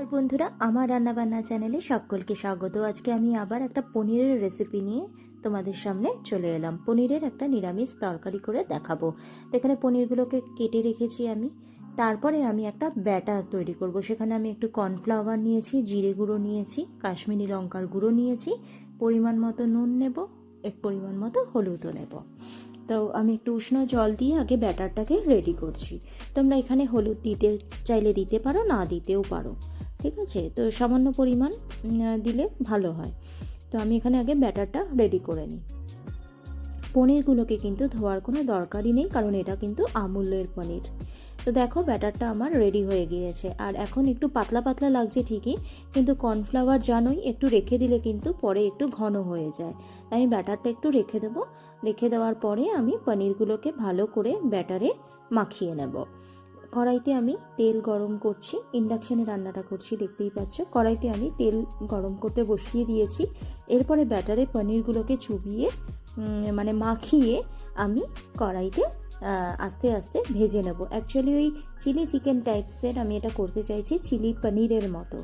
আর বন্ধুরা, আমার রান্নাবান্না চ্যানেলে সকলকে স্বাগত। আজকে আমি আবার একটা পনিরের রেসিপি নিয়ে তোমাদের সামনে চলে এলাম। পনিরের একটা নিরামিষ তরকারি করে দেখাবো। এখানে পনিরগুলোকে কেটে রেখেছি আমি। তারপরে আমি একটা ব্যাটার তৈরি করব। সেখানে আমি একটু কর্নফ্লাওয়ার নিয়েছি, জিরে গুঁড়ো নিয়েছি, কাশ্মীরি লঙ্কার গুঁড়ো নিয়েছি, পরিমাণ মতো নুন নেব, এক পরিমাণ মতো হলুদও নেব। তো আমি একটু উষ্ণ জল দিয়ে আগে ব্যাটারটাকে রেডি করছি। তোমরা এখানে হলুদ দিতে চাইলে দিতে পারো, না দিতেও পারো। ঠিক আছে? তো সামান্য পরিমাণ দিলে ভালো হয়। তো আমি এখানে আগে ব্যাটারটা রেডি করে নিই। পনিরগুলোকে কিন্তু ধোয়ার কোনো দরকারই নেই, কারণ এটা কিন্তু আমূল্যের পনির। তো দেখো, ব্যাটারটা আমার রেডি হয়ে গিয়েছে। আর এখন একটু পাতলা পাতলা লাগছে ঠিকই, কিন্তু কর্নফ্লাওয়ার জানোই, একটু রেখে দিলে কিন্তু পরে একটু ঘন হয়ে যায়। তাই আমি ব্যাটারটা একটু রেখে দেবো। রেখে দেওয়ার পরে আমি পনিরগুলোকে ভালো করে ব্যাটারে মাখিয়ে নেব। কড়াইতে আমি তেল গরম করছি ইন্ডাকশানে রান্নাটা করছি, দেখতেই পাচ্ছ। কড়াইতে আমি তেল গরম করতে বসিয়ে দিয়েছি। এরপরে ব্যাটারে পনিরগুলোকে চুবিয়ে মানে মাখিয়ে আমি কড়াইতে আস্তে আস্তে ভেজে নেব। অ্যাকচুয়ালি ওই চিলি চিকেন টাইপসের আমি এটা করতে চাইছি চিলি পনিরের মতো।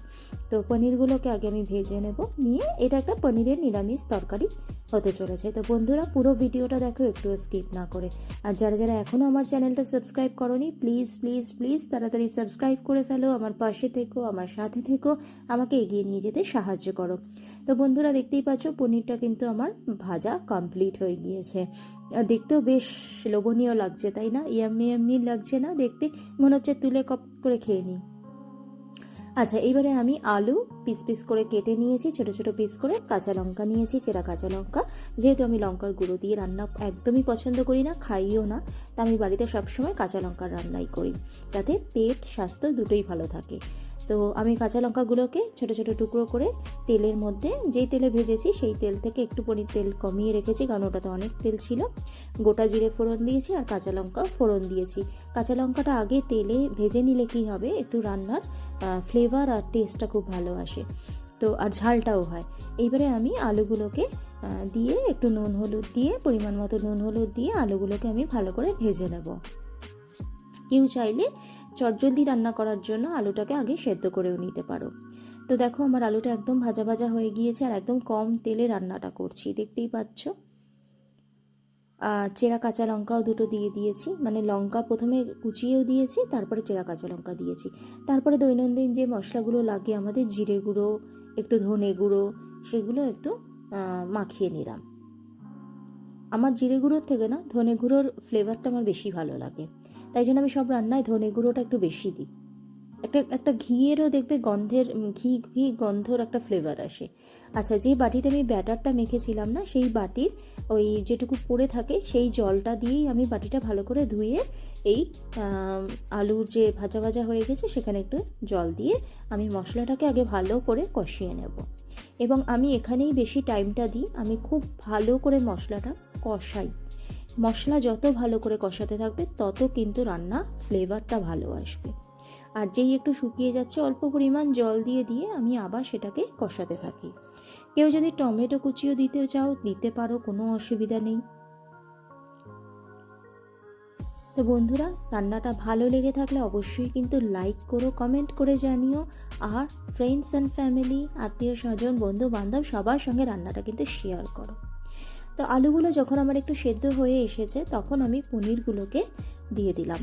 তো পনিরগুলোকে আগে আমি ভেজে নেব। নিয়ে এটা একটা পনিরের নিরামিষ তরকারি হতে চলেছে। তো বন্ধুরা, পুরো ভিডিওটা দেখো, একটু স্কিপ না করে। আর যারা যারা এখনও আমার চ্যানেলটা সাবস্ক্রাইব করনি প্লিজ প্লিজ প্লিজ তাড়াতাড়ি সাবস্ক্রাইব করে ফেলো। আমার পাশে থেকো, আমার সাথে থেকো। আমাকে এগিয়ে নিয়ে যেতে সাহায্য করো। তো বন্ধুরা, দেখতেই পাচ্ছ, পনিরটা কিন্তু আমার ভাজা কমপ্লিট হয়ে গিয়েছে। দেখতেও বেশ লোভনীয় লাগছে, তাই না? ইয়াম্মি ইয়াম্মি লাগছে না দেখতে? মনে হচ্ছে তুলে কপ করে খেয়ে নিই। আচ্ছা এবারে আমি আলু পিস পিস করে কেটে নিয়েছি, ছোট ছোট পিস করে কাঁচা লঙ্কা নিয়েছি, চেরা কাঁচা লঙ্কা। যেহেতু আমি লঙ্কার গুঁড়ো দিয়ে রান্না একদমই পছন্দ করি না, খাইও না, তা আমি বাড়িতে সবসময় কাঁচা লঙ্কার রান্নাই করি। যাতে পেট, স্বাস্থ্য দুটোই ভালো থাকে। তো আমি কাঁচা লঙ্কাগুলোকে ছোট ছোট টুকরো করে তেলের মধ্যে, যেই তেলে ভেজেছি সেই তেল থেকে একটু পরিমাণ তেল কমিয়ে রেখেছি, কারণ ওটাতে অনেক তেল ছিল। গোটা জিরে ফোড়ন দিয়েছি আর কাঁচা লঙ্কা ফোড়ন দিয়েছি। কাঁচা লঙ্কাটা আগে তেলে ভেজে নিলে কি হবে? একটু রান্নার ফ্লেভার আর টেস্টটা খুব ভালো আসে। তো, আর ঝালটাও হয়। এইবারে আমি আলুগুলোকে দিয়ে একটু নুন হলুদ দিয়ে, পরিমাণ মতো নুন হলুদ দিয়ে আলুগুলোকে আমি ভালো করে ভেজে নেব। কেউ চাইলে চটজলদি রান্না করার জন্য আলুটাকে আগে সেদ্ধ করেও নিতে পারো। তো দেখো আমার আলুটা একদম ভাজা ভাজা হয়ে গিয়েছে আর একদম কম তেলে রান্নাটা করছি, দেখতেই পাচ্ছ? চেরা কাঁচা লঙ্কাও দুটো দিয়ে দিয়েছি মানে লঙ্কা প্রথমে কুচিয়েও দিয়েছি, তারপরে চেরা কাঁচা লঙ্কা দিয়েছি। তারপরে দৈনন্দিন যে মশলাগুলো লাগে, আমাদের জিরে গুঁড়ো, একটু ধনে গুঁড়ো, সেগুলো একটু মাখিয়ে নিলাম। আমার জিরে গুঁড়োর থেকে না, ধনে গুঁড়োর ফ্লেভারটা আমার বেশি ভালো লাগে। তাই জন্য আমি সব রান্নায় ধনে গুঁড়োটা একটু বেশি দিই। একটা একটা ঘিয়েরও দেখবে গন্ধের ঘি ঘি গন্ধর একটা ফ্লেভার আসে। আচ্ছা যে বাটিতে আমি ব্যাটারটা মেখেছিলাম না, সেই বাটির ওই যেটুকু পড়ে থাকে, সেই জলটা দিয়েই আমি বাটিটা ভালো করে ধুয়ে এই আলুর যে ভাজা ভাজা হয়ে গেছে, সেখানে একটু জল দিয়ে আমি মশলাটাকে আগে ভালো করে কষিয়ে নেব। এবং আমি এখানেই বেশি টাইমটা দিই, আমি খুব ভালো করে মশলাটা কষাই। মশলা যত ভালো করে কষাতে থাকবে, তত কিন্তু রান্না ফ্লেভারটা ভালো আসবে। আর যেই একটু শুকিয়ে যাচ্ছে, অল্প পরিমাণ জল দিয়ে দিয়ে আমি আবার সেটাকে কষাতে থাকি। কেউ যদি টমেটো কুচিও দিতে চাও, দিতে পারো, কোনো অসুবিধা নেই। তো বন্ধুরা, রান্নাটা ভালো লেগে থাকলে অবশ্যই কিন্তু লাইক করো কমেন্ট করে জানিও। আর ফ্রেন্ডস অ্যান্ড ফ্যামিলি আত্মীয় স্বজন বন্ধু বান্ধব সবার সঙ্গে রান্নাটা কিন্তু শেয়ার করো। তো আলুগুলো যখন আমার একটু সেদ্ধ হয়ে এসেছে, তখন আমি পনিরগুলোকে দিয়ে দিলাম।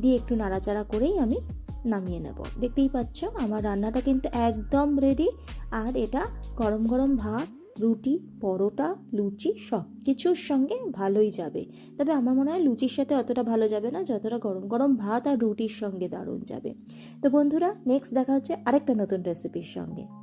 দিয়ে একটু নাড়াচাড়া করেই আমি নামিয়ে নেব। দেখতেই পাচ্ছ, আমার রান্নাটা কিন্তু একদম রেডি আর এটা গরম গরম ভাত, রুটি, পরোটা, লুচি সব কিছুর সঙ্গে ভালোই যাবে। তবে আমার মনে হয় লুচির সাথে অতটা ভালো যাবে না, যতটা গরম গরম ভাত আর রুটির সঙ্গে দারুণ যাবে। তো বন্ধুরা নেক্সট দেখা হচ্ছে আরেকটা নতুন রেসিপির সঙ্গে।